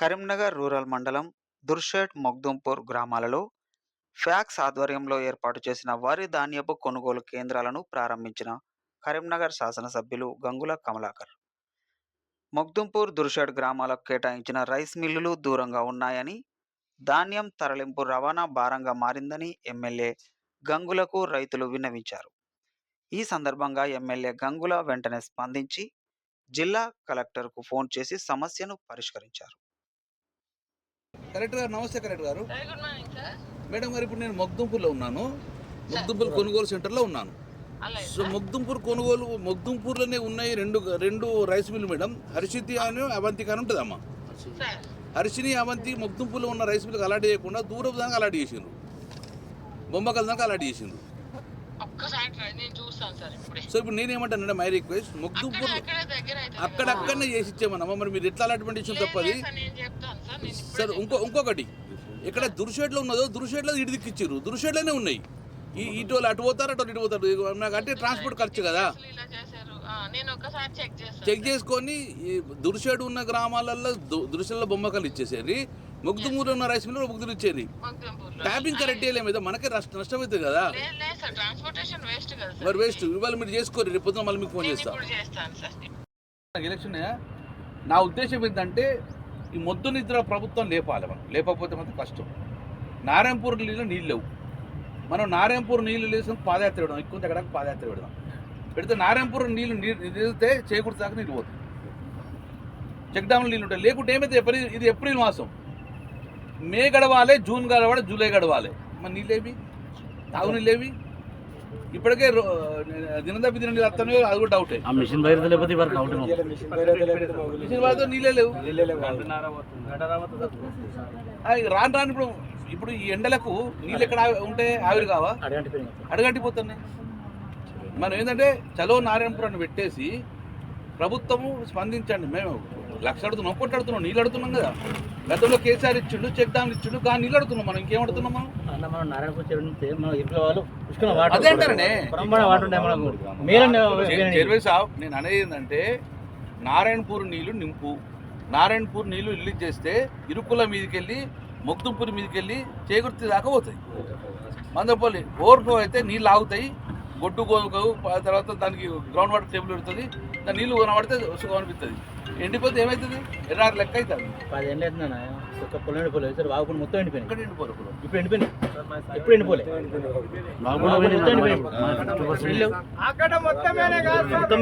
Karimnagar rural మండలం దుర్షేట్ మొగ్దుంపూర్ గ్రామాలలో fax ఆధ్వర్యంలో ఏర్పాటు చేసిన వరి ధాన్యపు కొనుగోలు కేంద్రాలను ప్రారంభించిన కరీంనగర్ శాసనసభ్యులు గంగుల కమలాకర్. మొగ్దుంపూర్ దుర్షేట్ గ్రామాలకు కేటాయించిన రైస్ మిల్లులు దూరంగా ఉన్నాయని ధాన్యం తరలింపు రవాణా భారంగా మారిందని ఎమ్మెల్యే గంగులకు రైతులు విన్నవించారు. ఈ సందర్భంగా ఎమ్మెల్యే గంగుల వెంటనే స్పందించి జిల్లా కలెక్టర్కు ఫోన్ చేసి సమస్యను పరిష్కరించారు. కరెక్ట్ గారు నమస్తే కరెక్ట్ గారు. Very good morning sir madam గారు ఇప్పుడు నేను మొగ్దుంపూర్లో ఉన్నాను. మొగ్దుంపూర్ కొనుగోలు సెంటర్లో ఉన్నాను. సో మొగ్దుంపూర్ కొనుగోలు మొగ్దుంపూర్లోనే ఉన్నాయి రెండు రెండు రైస్ మిల్లు మేడం. హర్షితి అని అవంతిక అని ఉంటుందమ్మా. హర్షిని అవంతి మొగ్దుంపూర్లో ఉన్న రైస్ మిల్లుకి అలాట్ చేయకుండా దూరం దాకా అలాట్ చేసిండ్రు. బొమ్మకల దాకా అలాట్ చేసిండ్రు. ఒక్కసారి ట్రై నేను చూస్తాను సార్ ఇప్పుడే. సో ఇప్పుడు నేనేమంటానంటే మై రిక్వెస్ట్ అయితే అక్కడక్కడనే చేసి ఇచ్చేమన్నమ్మా మరి మీరు ఎట్లా అలాట్మెంట్ ఇచ్చిన తప్పది? నేను చెప్తాను సార్ నేను సార్ ఇంకో ఇంకొకటి. ఇక్కడ దుర్షేడ్లో ఉన్నదో దుర్షేడ్లో ఇటు దిక్కిచ్చారు. దుర్షేడ్లోనే ఉన్నాయి. ఈ ఇటు వాళ్ళు అటు పోతారు అటు ఇటు పోతారు. నాకు అంటే ట్రాన్స్పోర్ట్ ఖర్చు కదా. చెక్ చేసుకొని ఈ దుర్షేడు ఉన్న గ్రామాలలో దుర్షేడ్లో బొమ్మకాలు ఇచ్చేసేది ముగ్దుమూరు ఉన్న రైస్ మిల్లు ముగ్దులు ఇచ్చేది ట్యాపింగ్ కరెక్ట్ చేయలేము మనకే నష్ట అవుతుంది కదా. సార్ ట్రాన్స్పోర్టేషన్ వేస్ట్ కదా సార్. మరి వేస్ట్ ఇవాళ మీరు చేసుకోరు రేపు పొద్దున మళ్ళీ మీకు ఫోన్ ఇప్పుడు చేస్తాను సార్ ఎలక్షన్ నా ఉద్దేశం ఏంటంటే ఈ మొద్దు నిద్ర ప్రభుత్వం లేపాలి మనం. లేకపోతే మాత్రం కష్టం. నారాయణపూర్ నీళ్ళు నీళ్ళు లేవు. మనం నారాయణపూర్ నీళ్ళు లేసిన పాదయాత్ర పెడదాం. ఎక్కువ దగ్గర పాదయాత్ర పెడదాం. పెడితే నారాయణపూర్ నీళ్ళు నీళ్ళు నిలిస్తే చేకూరు దాకా నీళ్ళు పోతాయి. చెక్ డ్యామ్లో నీళ్ళు ఉంటాయి. లేకుంటే ఏమైతే ఏప్రిల్ ఇది ఏప్రిల్ మాసం. మే గడవాలి జూన్ గడవాలి జూలై గడవాలి. మరి నీళ్ళేవి? తాగునీళ్ళేవి? ఇప్పటికే రో- దినదప్పి దిన నీళ్ళు వస్తున్నాయో అది కూడా డౌటే ఆ మిషన్ బయట లేకపోతే వరకు అవుట్ మిషన్ వాళ్ళతో నీళ్ళే లేవు. రాను రాను ఇప్పుడు ఇప్పుడు ఈ ఎండలకు నీళ్ళు ఎక్కడ ఉంటే ఆవిరి కావా? అడగంటిపోతున్నాయి. మనం ఏంటంటే చలో నారాయణపురాన్ని పెట్టేసి ప్రభుత్వము స్పందించండి. మేము లక్ష అడుగుతున్నాం ఒక్కటి అడుగుతున్నాం నీళ్ళు అడుగుతున్నాం కదా. గతంలో కేసీఆర్ ఇచ్చిండు చెక్ ఇచ్చిండు కానీ నీళ్ళు అడుగుతున్నాం మనం ఇంకేం అడుగుతున్నాం మనం? అదే అంటారనే. చెరువు సాబ్ నేను అనేది ఏంటంటే నారాయణపూర్ నీళ్ళు నింపు. నారాయణపూర్ నీళ్ళు రిలీజ్ చేస్తే ఇరుకుల మీదకి వెళ్ళి మొగ్దుంపూర్ మీదకి వెళ్ళి చేకూర్తి దాకా పోతాయి. మందపల్లి ఓవర్ఫ్లో అయితే నీళ్ళు ఆగుతాయి గొడ్డు గోదుకవు తర్వాత దానికి గ్రౌండ్ వాటర్ టేబుల్ పెడుతుంది దాని నీళ్ళు కొనబడితే సుఖం అనిపిస్తుంది ఎండిపోతే ఏమవుతుంది ఎర్రారు లెక్క అవుతుంది పది ఎండ అవుతుందన్న ఒక పొలం ఎండిపోలేదు సార్ వాగుకుండా మొత్తం ఎండిపోయినాయి ఎక్కడ ఎండిపోరు ఇప్పుడు ఇప్పుడు ఎండిపోయినాయి ఎప్పుడు ఎండిపోలే మొత్తం మొత్తం